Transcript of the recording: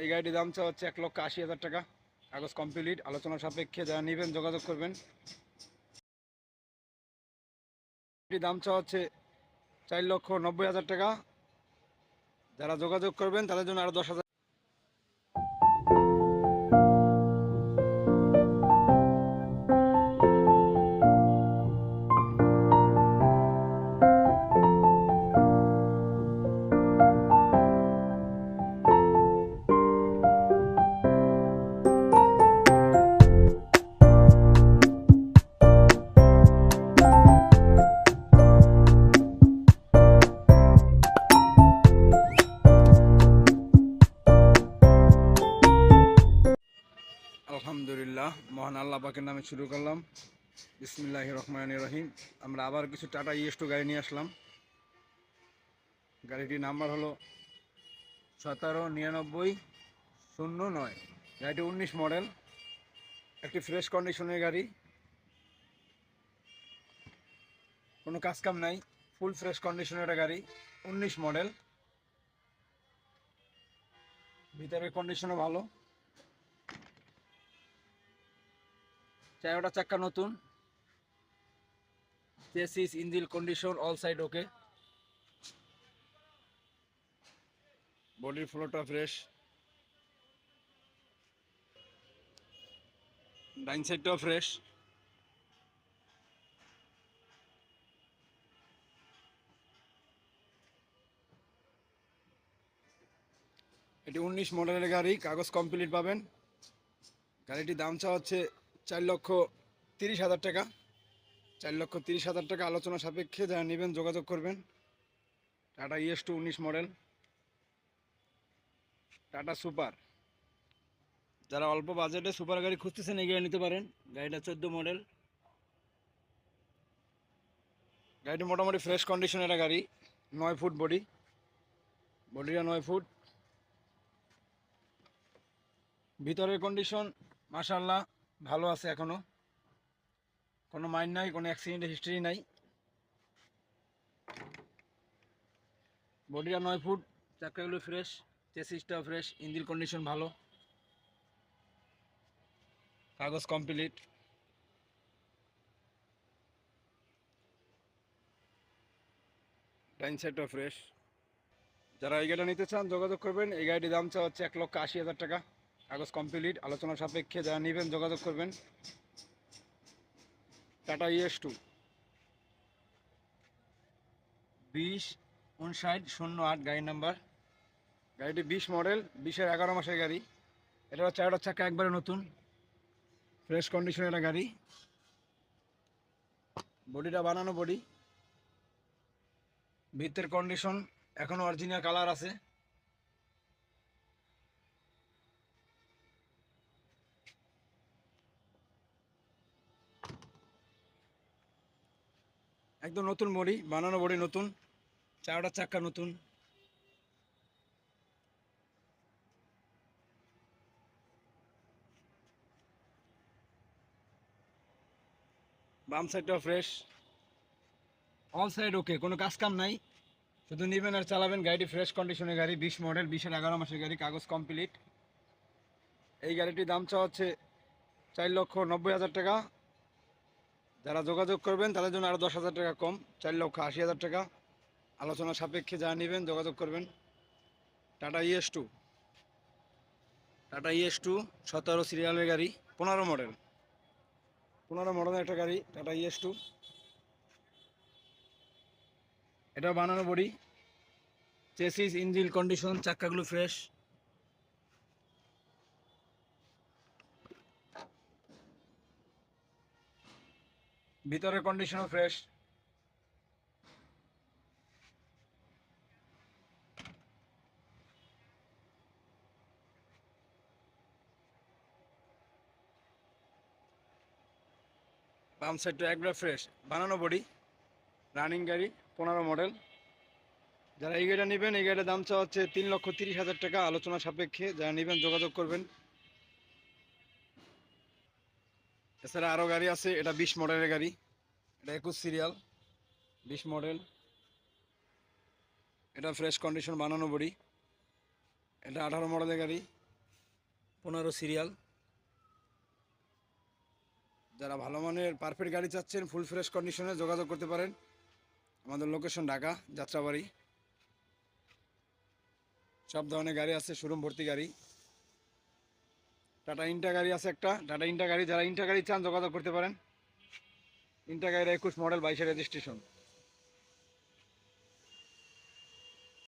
এই গাড়িটির দাম চা হচ্ছে এক লক্ষ আশি হাজার টাকা। কাগজ কমপ্লিট আলোচনা সাপেক্ষে যারা নেবেন যোগাযোগ করবেন। এটির দাম চা হচ্ছে চার লক্ষ নব্বই হাজার টাকা। যারা যোগাযোগ করবেন তাদের জন্য আরও দশ হাজার পাকের নামে শুরু করলাম। বিসমিল্লাহ রহমান রহিম। আমরা আবার কিছু টাটা ইএস টু গাড়ি নিয়ে আসলাম। গাড়িটির নাম্বার হলো সতেরো নিরানব্বই শূন্য নয়। গাড়িটি উনিশ মডেল। একটি ফ্রেশ কন্ডিশনের গাড়ি। কোনো কাজকাম নাই। ফুল ফ্রেশ কন্ডিশনের একটা গাড়ি। উনিশ মডেল। ভিতরের কন্ডিশনও ভালো। চারোটা চাক্কা নতুন। Chassis engine condition all side okay বডির ফ্লোরটা ফ্রেশ ডাইন সাইডটাও ফ্রেশ এটি উনিশ মডেলের গাড়ি, কাগজ কমপ্লিট পাবেন। গাড়িটির দাম চা হচ্ছে চার লক্ষ তিরিশ হাজার টাকা। চার লক্ষ তিরিশ হাজার টাকা আলোচনা সাপেক্ষে যারা নেবেন যোগাযোগ করবেন। টাটা ইএস টু উনিশ মডেল। টাটা সুপার। যারা অল্প বাজেটে সুপার গাড়ি খুঁজতেছেন এই গাড়ি নিতে পারেন। গাড়িটা চোদ্দ মডেল। গাড়িটি মোটামুটি ফ্রেশ কন্ডিশনের গাড়ি। নয় ফুট বডি। বডিটা নয় ফুট। ভিতরের কন্ডিশন মাশাল্লাহ ভালো আছে এখনও। কোনো মাইন্ড নাই, কোনো অ্যাক্সিডেন্টের হিস্ট্রি নাই। বডিটা নয় ফুট চাকাগুলো ফ্রেশ চেসিসটাও ফ্রেশ ইঞ্জিন কন্ডিশন ভালো। কাগজ কমপ্লিট টাইম সেটও ফ্রেশ যারা এই গাড়িটা নিতে চান যোগাযোগ করবেন, এই গাড়িটির দাম চা হচ্ছে এক লক্ষ আশি হাজার টাকা। কাগজ কমপ্লিট আলোচনা সাপেক্ষে যারা নেবেন যোগাযোগ করবেন। Tata ES two. বিশ উনষাট শূন্য আট গাড়ির নাম্বার। গাড়িটি বিশ মডেল, বিশের এগারো মাসের গাড়ি। এটা চারটা চাকা একবারে নতুন। ফ্রেশ কন্ডিশনের একটা গাড়ি। বডিটা বানানো বডি। ভিতরের কন্ডিশন এখনও অরিজিনাল কালার আছে। একদম নতুন বডি, বানানো বডি নতুন চারটা চাক্কা নতুন। বাম সাইডটাও ফ্রেশ অল সাইড ওকে কোনো কাজ কাম নাই। শুধু নেবেন আর চালাবেন গাড়িটি ফ্রেশ কন্ডিশনের গাড়ি, বিশ মডেল বিশের এগারো মাসের গাড়ি, কাগজ কমপ্লিট এই গাড়িটির দাম চাওয়া হচ্ছে চার লক্ষ নব্বই হাজার টাকা। যারা যোগাযোগ করবেন, তাদের জন্য আরও দশ হাজার টাকা কম, চার লক্ষ আশি হাজার টাকা। আলোচনা সাপেক্ষে যা নেবেন, যোগাযোগ করবেন। Tata ES two. Tata ES two, সতেরো সিরিয়ালের গাড়ি, পনেরো মডেল। পনেরো মডেলের একটা গাড়ি, টাটা ইএস টু। এটা বানানো বডি। চেসিস, ইঞ্জিন কন্ডিশন চাক্কাগুলো ফ্রেশ। ভিতরের কন্ডিশনও ফ্রেশ বাম সাইডটা একবার ফ্রেশ বানানো বডি রানিং গাড়ি, পনেরো মডেল যারা এই গাড়িটা নেবেন, এই গাড়িটার দাম চাওয়া হচ্ছে তিন লক্ষ তিরিশ হাজার টাকা। আলোচনা সাপেক্ষে যারা নেবেন যোগাযোগ করবেন। এছাড়া আরও গাড়ি আছে, এটা বিশ মডেলের গাড়ি। এটা একুশ সিরিয়াল, বিশ মডেল। এটা ফ্রেশ কন্ডিশন বানানো বডি। এটা আঠারো মডেলের গাড়ি, পনেরো সিরিয়াল। যারা ভালো মানের পারফেক্ট গাড়ি চাচ্ছেন, ফুল ফ্রেশ কন্ডিশনে যোগাযোগ করতে পারেন। আমাদের লোকেশন ঢাকা, যাত্রাবাড়ি। সব ধরনের গাড়ি আছে, শোরুম ভর্তি গাড়ি। টাটা ইন্টা গাড়ি আছে একটা। টাটা ইন্টা গাড়ি, যারা ইন্টা গাড়ি চান যোগাযোগ করতে পারেন। ইন্টা গাড়ির একুশ মডেল বাইশের রেজিস্ট্রেশন